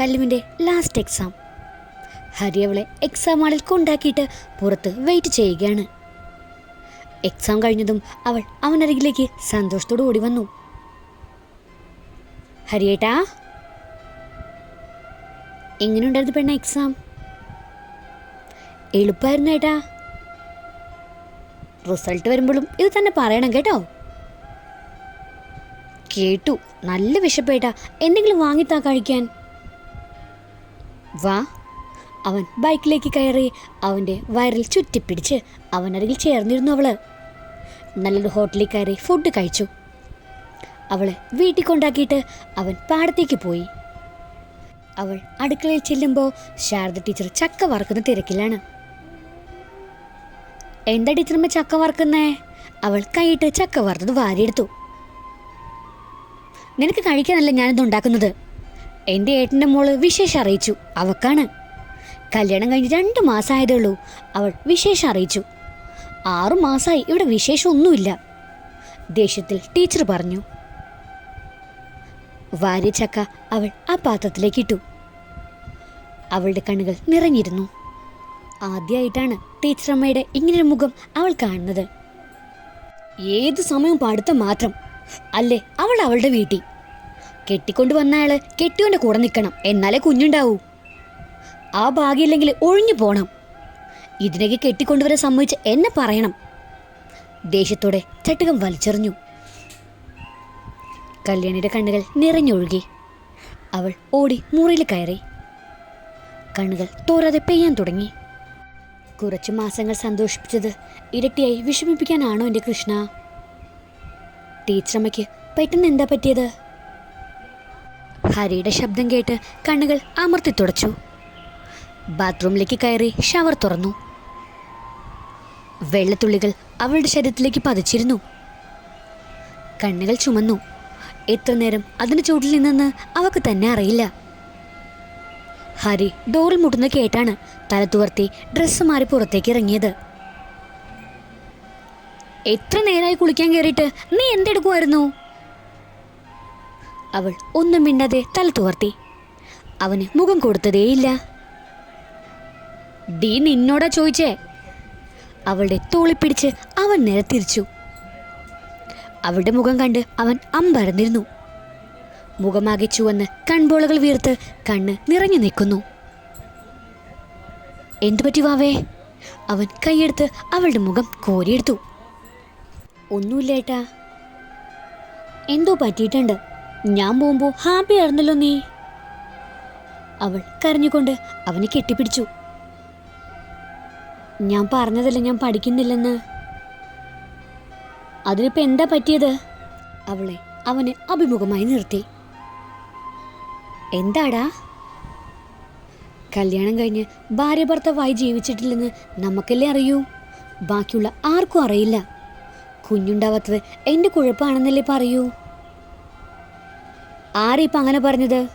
കല്ലുവിന്റെ last exam Hari അവളെ exam ഹാളിൽ കൊണ്ടാക്കിയിട്ട് പുറത്ത് വെയിറ്റ് ചെയ്യുകയാണ്. എക്സാം കഴിഞ്ഞതും അവൾ അവനരികിലേക്ക് സന്തോഷത്തോടു ഓടി വന്നു. ഹരിയേട്ടാ എങ്ങനെയുണ്ടായിരുന്നു പെണ്ണ എക്സാം എളുപ്പമായിരുന്നു ഏട്ടാ. റിസൾട്ട് വരുമ്പോഴും ഇത് തന്നെ പറയണം കേട്ടോ. കേട്ടു. നല്ല വിശപ്പേട്ടാ എന്തെങ്കിലും വാങ്ങിത്താ കഴിക്കാൻ? വാ. അവൻ ബൈക്കിലേക്ക് കയറി അവന്റെ വയറിൽ ചുറ്റിപ്പിടിച്ച് അവനരികിൽ ചേർന്നിരുന്നു അവൾ. നല്ലൊരു ഹോട്ടലിൽ കയറി ഫുഡ് കഴിച്ചു. അവളെ വീട്ടിൽ കൊണ്ടാക്കിയിട്ട് അവൻ പാടത്തേക്ക് പോയി. അവൾ അടുക്കളയിൽ ചെല്ലുമ്പോൾ ശാരദ ടീച്ചർ ചക്ക വറക്കുന്ന തിരക്കിലാണ്. എന്താ ടീച്ചറമ്മ ചക്ക വറക്കുന്നേ? അവൾ കൈയിട്ട് ചക്ക വറുത്തത് വാരിയെടുത്തു. നിനക്ക് കഴിക്കാനല്ല ഞാനിത് ഉണ്ടാക്കുന്നത്. എന്റെ ഏട്ടന്റെ മോൾ വിശേഷം അറിയിച്ചു. അവക്കാണ്. കല്യാണം കഴിഞ്ഞ് രണ്ട് മാസമായതേ ഉള്ളൂ അവൾ വിശേഷം അറിയിച്ചു. ആറു മാസമായി ഇവിടെ വിശേഷമൊന്നുമില്ല ദേഷ്യത്തിൽ ടീച്ചർ പറഞ്ഞു. വാരിച്ചക്ക ചക്ക അവൾ ആ പാത്രത്തിലേക്ക് ഇട്ടു. അവളുടെ കണ്ണുകൾ നിറഞ്ഞിരുന്നു. ആദ്യമായിട്ടാണ് ടീച്ചറമ്മയുടെ ഇങ്ങനൊരു മുഖം അവൾ കാണുന്നത്. ഏത് സമയവും പഠിത്തം മാത്രം. അല്ലേ? അവൾ അവളുടെ വീട്ടിൽ. കെട്ടിക്കൊണ്ട് ആൾ കെട്ടിയോന്റെ കൂടെ നിൽക്കണം. എന്നാലേ കുഞ്ഞുണ്ടാവൂ. ആ ഭാഗ്യമില്ലെങ്കിൽ ഒഴിഞ്ഞു പോണം. ഇതിനൊക്കെ കെട്ടിക്കൊണ്ടുവരാൻ സമ്മതിച്ച് എന്നെ പറയണം. ദേഷ്യത്തോടെ ചട്ടുകം വലിച്ചെറിഞ്ഞു. കല്യാണിയുടെ കണ്ണുകൾ നിറഞ്ഞൊഴുകി. അവൾ ഓടി മുറിയിൽ കയറി. കണ്ണുകൾ തോരാതെ പെയ്യാൻ തുടങ്ങി. കുറച്ച് മാസങ്ങൾ സന്തോഷിപ്പിച്ചത് ഇരട്ടിയായി വിഷമിപ്പിക്കാനാണോ എന്റെ കൃഷ്ണ? ടീച്ചറമ്മയ്ക്ക് പെട്ടെന്ന് എന്താ പറ്റിയത്? ഹരിയുടെ ശബ്ദം കേട്ട് കണ്ണുകൾ അമർത്തി തുടച്ചു. ബാത്റൂമിലേക്ക് കയറി ഷവർ തുറന്നു. വെള്ളത്തുള്ളികൾ അവളുടെ ശരീരത്തിലേക്ക് പതിച്ചിരുന്നു. കണ്ണുകൾ ചുമന്നു. എത്ര നേരം അതിന് ചൂട്ടിൽ നിന്നെന്ന് അവക്ക് തന്നെ അറിയില്ല. ഹരി ഡോറിൽ മുട്ടുന്ന കേട്ടാണ് തല തുവർത്തി ഡ്രസ്സ് മാറി പുറത്തേക്ക് ഇറങ്ങിയത്. എത്ര നേരമായി കുളിക്കാൻ കയറിയിട്ട് നീ എന്തെടുക്കുമായിരുന്നു അവൾ ഒന്നും മിണ്ടാതെ തല തുവർത്തി. അവന് മുഖം കൊടുത്തതേയില്ല. ഡീ നിന്നോടാ ചോദിച്ചേ? അവളുടെ തോളി പിടിച്ച് അവൻ നിരത്തിരിച്ചു അവളുടെ മുഖം കണ്ട് അവൻ അമ്പരന്നിരുന്നു. മുഖമാകെ ചുവന്ന് കൺപോളകൾ വീർത്ത് കണ്ണ് നിറഞ്ഞു നിൽക്കുന്നു. എന്തു പറ്റി വാവേ? അവൻ കൈയെടുത്ത് അവളുടെ മുഖം കോരിയെടുത്തു. ഒന്നുമില്ല ഏട്ടാ. എന്തോ പറ്റിയിട്ടുണ്ട്. ഞാൻ പോകുമ്പോ ഹാപ്പി ആയിരുന്നല്ലോ നീ. അവൾ കരഞ്ഞുകൊണ്ട് അവനെ കെട്ടിപ്പിടിച്ചു. ഞാൻ പറഞ്ഞതല്ല ഞാൻ പഠിക്കുന്നില്ലെന്ന്. അതിനിപ്പോ എന്താ പറ്റിയത്? അവളെ അവന് അഭിമുഖമായി നിർത്തി. എന്താടാ? കല്യാണം കഴിഞ്ഞ് ഭാര്യ ഭർത്താവായി ജീവിച്ചിട്ടില്ലെന്ന് നമുക്കല്ലേ അറിയൂ? ബാക്കിയുള്ള ആർക്കും അറിയില്ല. കുഞ്ഞുണ്ടാവാത്തത് എന്റെ കുഴപ്പമാണെന്നല്ലേ പറയൂ? ആരിപ്പം അങ്ങനെ പറഞ്ഞത്?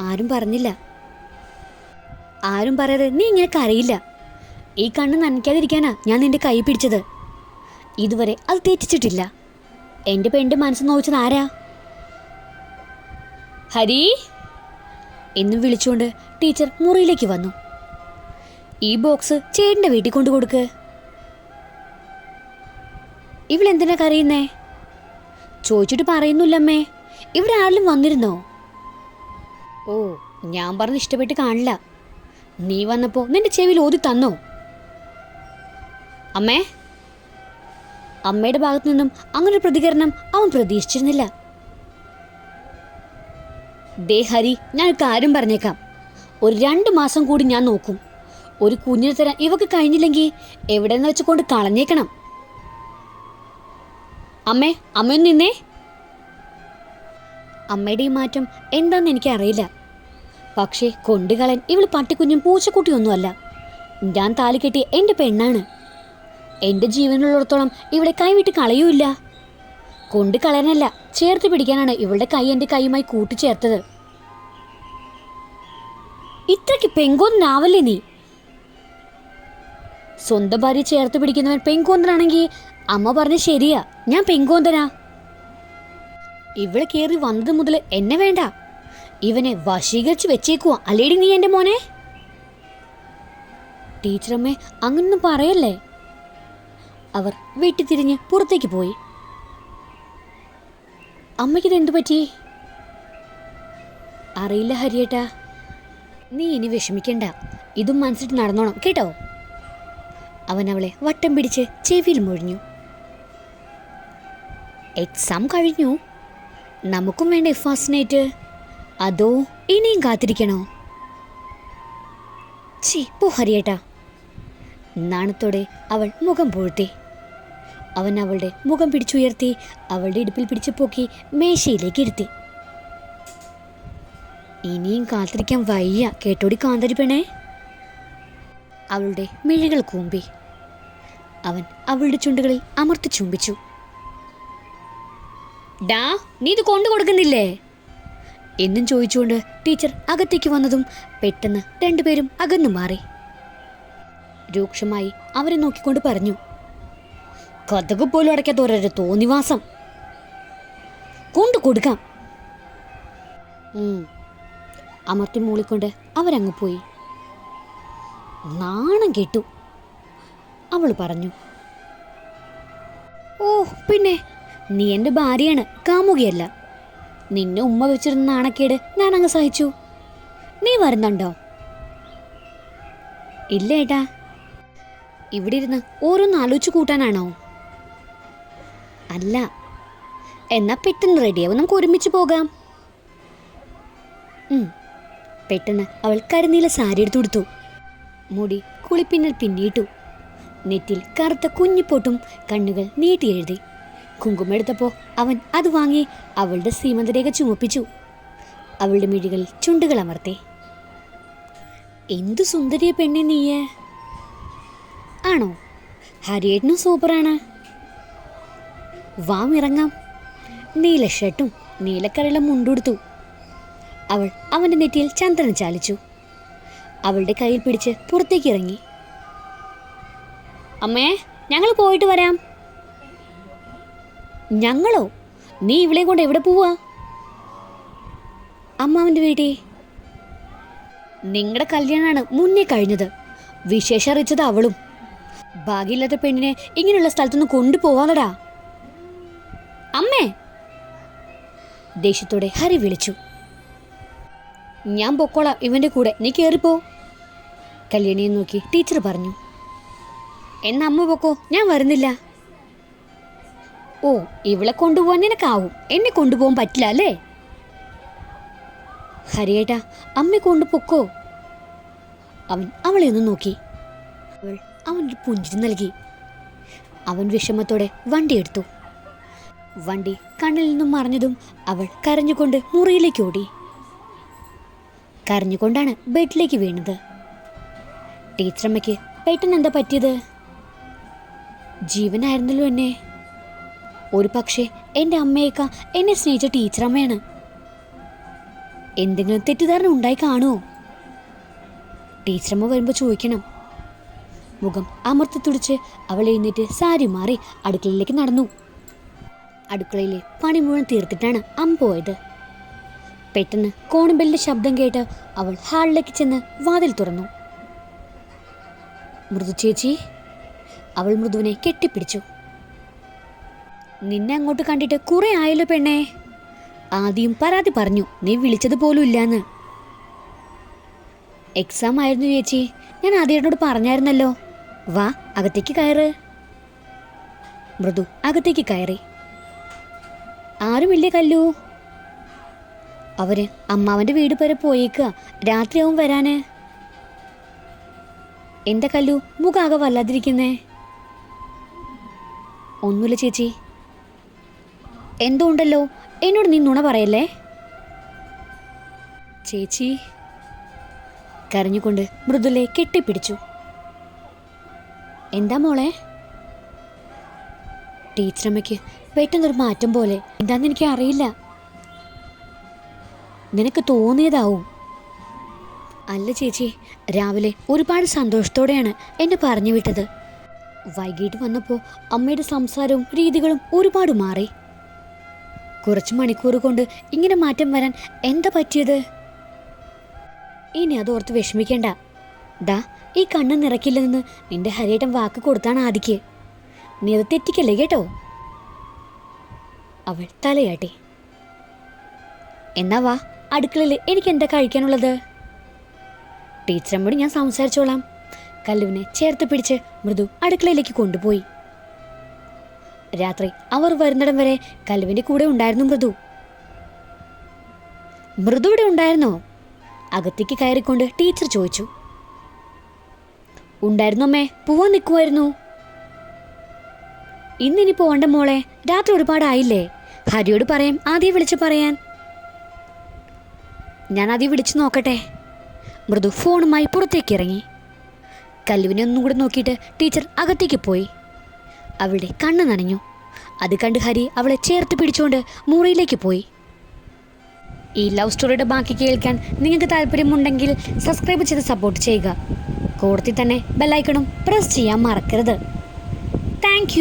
ആരും പറഞ്ഞില്ല. ആരും പറയാതെ നീ ഇങ്ങനെ കരയില്ല. ഈ കണ്ണ് നനയ്ക്കാതിരിക്കാനാ ഞാൻ നിന്റെ കൈ പിടിച്ചത്. ഇതുവരെ അത് തെറ്റിച്ചിട്ടില്ല. എന്റെ പെണ്ണിന്റെ മനസ്സ് നോവിച്ചത് ആരാ? ഹരി? എന്നും വിളിച്ചുകൊണ്ട് ടീച്ചർ മുറിയിലേക്ക് വന്നു. ഈ ബോക്സ് ചേട്ടന്റെ വീട്ടിൽ കൊണ്ടു കൊടുക്ക് ഇവളെന്തിനാ കരയുന്നേ? ചോദിച്ചിട്ട് പറയുന്നില്ലമ്മേ. ഇവിടെ ആരെങ്കിലും വന്നിരുന്നോ? ഓ ഞാൻ പറഞ്ഞ് ഇഷ്ടപ്പെട്ട് കാണില്ല. നീ വന്നപ്പോ നിന്റെ ചെവിയിൽ ഓതി തന്നോ? അമ്മേ? അമ്മയുടെ ഭാഗത്തു നിന്നും അങ്ങനെ ഒരു പ്രതികരണം അവൻ പ്രതീക്ഷിച്ചിരുന്നില്ല. ദേ ഹരി ഞാൻ കാര്യം പറഞ്ഞേക്കാം. ഒരു രണ്ട് മാസം കൂടി ഞാൻ നോക്കും. ഒരു കുഞ്ഞിനെ തരാൻ ഇവക്ക് കഴിഞ്ഞില്ലെങ്കിൽ എവിടെ നിന്ന് വെച്ചുകൊണ്ട് കളഞ്ഞേക്കണം. അമ്മേ അമ്മയൊന്ന് നിന്നേ. അമ്മയുടെ ഈ മാറ്റം എന്താന്ന് എനിക്കറിയില്ല. പക്ഷേ കൊണ്ടുകളൻ ഇവൾ പട്ടിക്കുഞ്ഞും പൂച്ചക്കുട്ടിയൊന്നുമല്ല. ഞാൻ താലി കെട്ടിയ എന്റെ പെണ്ണാണ്. എന്റെ ജീവനുള്ളിടത്തോളം ഇവിടെ കൈവിട്ട് കളയൂല്ല കൊണ്ട് കളയാനല്ല ചേർത്ത് പിടിക്കാനാണ് ഇവളുടെ കൈ എന്റെ കൈയുമായി കൂട്ടിച്ചേർത്തത്. ഇത്രയ്ക്ക് പെങ്കോന്നാവല്ലേ നീ? സ്വന്തം ഭാര്യ ചേർത്ത് പിടിക്കുന്നവൻ പെങ്കോന്തനാണെങ്കിൽ അമ്മ പറഞ്ഞ ശരിയാ. ഞാൻ പെങ്കോന്തനാ. ഇവിടെ കയറി വന്നത് മുതൽ എന്നെ വേണ്ട. ഇവനെ വശീകരിച്ചു വെച്ചേക്കുവാ. അല്ലേടി നീ എന്റെ മോനെ? ടീച്ചറമ്മേ അങ്ങനൊന്നും പറയല്ലേ? അവർ വീട്ടിൽ തിരിഞ്ഞ് പുറത്തേക്ക് പോയി. അമ്മയ്ക്കിത് എന്തു പറ്റി? അറിയില്ല ഹരിയേട്ടാ. നീ ഇനി വിഷമിക്കണ്ട. ഇതും മനസ്സിട്ട് നടന്നോണം കേട്ടോ? അവൻ അവളെ വട്ടം പിടിച്ച് ചെവിയിൽ മൊഴിഞ്ഞു. എക്സാം കഴിഞ്ഞു. നമുക്കും വേണ്ടേ ഫാസിനേറ്റ് അതോ ഇനിയും കാത്തിരിക്കണോ? ചീ പോ ഹരിയേട്ടാ. നാണത്തോടെ അവൾ മുഖം പൂഴ്ത്തി. അവൻ അവളുടെ മുഖം പിടിച്ചുയർത്തി അവളുടെ ഇടുപ്പിൽ പിടിച്ചു പോക്കി മേശയിലേക്ക് ഇരുത്തി. ഇനിയും കാത്തിരിക്കാൻ വയ്യ കേട്ടോടി കാന്തരി പെണേ അവളുടെ മിഴികൾ കൂമ്പി. അവൻ അവളുടെ ചുണ്ടുകളിൽ അമർത്തി ചുംബിച്ചു. ഡാ നീ ഇത് കൊണ്ടു കൊടുക്കുന്നില്ലേ? എന്നും ചോദിച്ചുകൊണ്ട് ടീച്ചർ അകത്തേക്ക് വന്നതും പെട്ടെന്ന് രണ്ടുപേരും അകന്നു മാറി. രൂക്ഷമായി അവരെ നോക്കിക്കൊണ്ട് പറഞ്ഞു കഥകു പോലും അടയ്ക്കാത്ത ഒരു തോന്നിവാസം. കൊണ്ടു കൊടുക്കാം. അമർത്തി മൂളിക്കൊണ്ട് അവരങ്ങ് പോയി. നാണം കേട്ടു. അവൾ പറഞ്ഞു ഓ പിന്നെ നീ എന്റെ ഭാര്യയാണ് കാമുകിയല്ല. നിന്നെ ഉമ്മ വെച്ചിരുന്ന നാണക്കേട് ഞാൻ അങ്ങ് സഹിച്ചു. നീ വരുന്നുണ്ടോ? ഇല്ല ഏട്ടാ. ഇവിടെ ഇരുന്ന് ഓരോന്ന് ആലോചിച്ച് കൂട്ടാനാണോ? അല്ല. എന്നാ പെട്ടെന്ന് റെഡിയാവും നമുക്ക് ഒരുമിച്ച് പോകാം. പെട്ടെന്ന് അവൾ കരുനീല സാരി എടുത്തു കൊടുത്തു മുടി കുളിപ്പിന്നൽ പിന്നിട്ടു. നെറ്റിൽ കറുത്ത കുഞ്ഞിപ്പൊട്ടും കണ്ണുകൾ നീട്ടി എഴുതി. കുങ്കുമെടുത്തപ്പോൾ അവൻ അത് വാങ്ങി അവളുടെ സീമന്തരേഖ ചുമപ്പിച്ചു. അവളുടെ മിഴികളിൽ ചുണ്ടുകൾ അമർത്തി. എന്തു സുന്ദരിയ പെണ്ണെ നീയ. ആണോ? ഹരിയേട്ടനും സൂപ്പറാണ്. വാം ഇറങ്ങാം. നീല ഷർട്ടും നീലക്കരയുള്ള മുണ്ടുടുത്തു. അവൾ അവന്റെ നെറ്റിയിൽ ചന്ദ്രൻ ചാലിച്ചു. അവളുടെ കയ്യിൽ പിടിച്ച് പുറത്തേക്ക് ഇറങ്ങി. അമ്മേ ഞങ്ങൾ പോയിട്ട് വരാം. ഞങ്ങളോ? നീ ഇവളെ കൊണ്ട് എവിടെ പോവാ? അമ്മാവന്റെ വീട്ടിൽ. നിങ്ങളുടെ കല്യാണമാണ് മുന്നേ കഴിഞ്ഞത്. വിശേഷം അറിയിച്ചത് അവളും. ഭാഗ്യമില്ലാത്ത പെണ്ണിനെ ഇങ്ങനെയുള്ള സ്ഥലത്തൊന്നും കൊണ്ടുപോവാതടാ അമ്മേ! ദേഷ്യത്തോടെ ഹരി വിളിച്ചു. ഞാൻ പൊക്കോളാം ഇവന്റെ കൂടെ. നീ കയറിപ്പോ കല്യാണിയെ നോക്കി ടീച്ചർ പറഞ്ഞു. എന്നാ അമ്മ പൊക്കോ ഞാൻ വരുന്നില്ല. ഓ ഇവളെ കൊണ്ടുപോകാൻ നിനക്കാവും. എന്നെ കൊണ്ടുപോകാൻ പറ്റില്ല അല്ലേ? ഹരിയേട്ടാ അമ്മ കൊണ്ടുപോക്കോ അവൻ അവളെ ഒന്ന് നോക്കി. അവൾ അവനൊരു പുഞ്ചിരി നൽകി. അവൻ വിഷമത്തോടെ വണ്ടി എടുത്തു. വണ്ടി കണ്ണിൽ നിന്നും മറഞ്ഞതും അവൾ കരഞ്ഞുകൊണ്ട് മുറിയിലേക്ക് ഓടി. കരഞ്ഞുകൊണ്ടാണ് ബെഡിലേക്ക് വീണത്. ടീച്ചറമ്മയ്ക്ക് പെട്ടെന്ന് എന്താ പറ്റിയത്? ജീവനായിരുന്നല്ലോ എന്നെ. ഒരു പക്ഷേ എന്റെ അമ്മയേക്കാ എന്നെ സ്നേഹിച്ച ടീച്ചറമ്മയാണ്. എന്തെങ്കിലും തെറ്റിദ്ധാരണ ഉണ്ടായി കാണുമോ ടീച്ചറമ്മ വരുമ്പോൾ ചോദിക്കണം. മുഖം അമർത്തി തുടിച്ച് അവൾ എഴുന്നേറ്റ് സാരി മാറി അടുക്കളയിലേക്ക് നടന്നു. അടുക്കളയിലെ പണി മുഴുവൻ തീർത്തിട്ടാണ് അമ്മ പോയത്. പെട്ടെന്ന് കോണുബെല്ലിന്റെ ശബ്ദം കേട്ട് അവൾ ഹാളിലേക്ക് ചെന്ന് വാതിൽ തുറന്നു. മൃദു ചേച്ചി അവൾ മൃദുവിനെ കെട്ടിപ്പിടിച്ചു. നിന്നെ അങ്ങോട്ട് കണ്ടിട്ട് കുറെ ആയല്ലോ പെണ്ണേ. ആദ്യം പരാതി പറഞ്ഞു നീ വിളിച്ചത് പോലും ഇല്ലാന്ന്. എക്സാം ആയിരുന്നു ചേച്ചി. ഞാൻ ആദ്യേട്ടനോട് പറഞ്ഞായിരുന്നല്ലോ. വാ അകത്തേക്ക് കയറ്. മൃദു അകത്തേക്ക് കയറി. ആരുമില്ലേ കല്ലു? അവർ അമ്മാവന്റെ വീട് വരെ പോയേക്കുക രാത്രിയാവും വരാന്. എന്താ കല്ലു മുഖാകെ വല്ലാതിരിക്കുന്നേ? ഒന്നുമില്ല ചേച്ചി. എന്തോ ഉണ്ടല്ലോ എന്നോട് നീ നുണ പറയല്ലേ? ചേച്ചി കരഞ്ഞുകൊണ്ട് മൃദുലെ കെട്ടിപ്പിടിച്ചു. എന്താ മോളെ? ടീച്ചറമ്മയ്ക്ക് പെട്ടെന്നൊരു മാറ്റം പോലെ. എന്താന്ന് എനിക്ക് അറിയില്ല. നിനക്ക് തോന്നിയതാവും. അല്ല ചേച്ചി രാവിലെ ഒരുപാട് സന്തോഷത്തോടെയാണ് എന്നെ പറഞ്ഞു വിട്ടത്. വൈകിട്ട് വന്നപ്പോൾ അമ്മയുടെ സംസാരവും രീതികളും ഒരുപാട് മാറി. കുറച്ച് മണിക്കൂർ കൊണ്ട് ഇങ്ങനെ മാറ്റം വരാൻ എന്താ പറ്റിയത്? ഇനി അതോർത്ത് വിഷമിക്കേണ്ട. ദാ ഈ കണ്ണ് നിറക്കില്ലെന്ന് നിന്റെ ഹരിയേട്ടൻ വാക്ക് കൊടുത്താണ് ആദിക്ക്. നീ അത് തെറ്റിക്കല്ലേ കേട്ടോ? അവൾ തലയാട്ടി. എന്നാ വാ അടുക്കളയിൽ എനിക്ക് എന്താ കഴിക്കാനുള്ളത്? ടീച്ചറമ്മോട് ഞാൻ സംസാരിച്ചോളാം. കല്ലുവിനെ ചേർത്ത് പിടിച്ച് മൃദു അടുക്കളയിലേക്ക് കൊണ്ടുപോയി. രാത്രി അവർ വരുന്നിടം വരെ കല്ലുവിന്റെ കൂടെ ഉണ്ടായിരുന്നു മൃദു. മൃദു ഇവിടെ ഉണ്ടായിരുന്നോ? അകത്തേക്ക് കയറിക്കൊണ്ട് ടീച്ചർ ചോദിച്ചു. ഉണ്ടായിരുന്നു അമ്മേ പോവാൻ നിൽക്കുമായിരുന്നു ഇന്നിനി പോവണ്ട മോളെ രാത്രി ഒരുപാടായില്ലേ? ഹരിയോട് പറയാം ആദ്യം വിളിച്ച് പറയാൻ. ഞാൻ ആദ്യം വിളിച്ചു നോക്കട്ടെ. മൃദു ഫോണുമായി പുറത്തേക്ക് ഇറങ്ങി. കല്ലുവിനെ ഒന്നും കൂടെ നോക്കിയിട്ട് ടീച്ചർ അകത്തേക്ക് പോയി. അവളുടെ കണ്ണു നനഞ്ഞു. അത് കണ്ട് ഹരി അവളെ ചേർത്ത് പിടിച്ചുകൊണ്ട് മുറിയിലേക്ക് പോയി. ഈ ലവ് സ്റ്റോറിയുടെ ബാക്കി കേൾക്കാൻ നിങ്ങൾക്ക് താല്പര്യമുണ്ടെങ്കിൽ സബ്സ്ക്രൈബ് ചെയ്ത് സപ്പോർട്ട് ചെയ്യുക. കൂടുതൽ തന്നെ ബെല്ലൈക്കണും പ്രസ് ചെയ്യാൻ മറക്കരുത്. താങ്ക്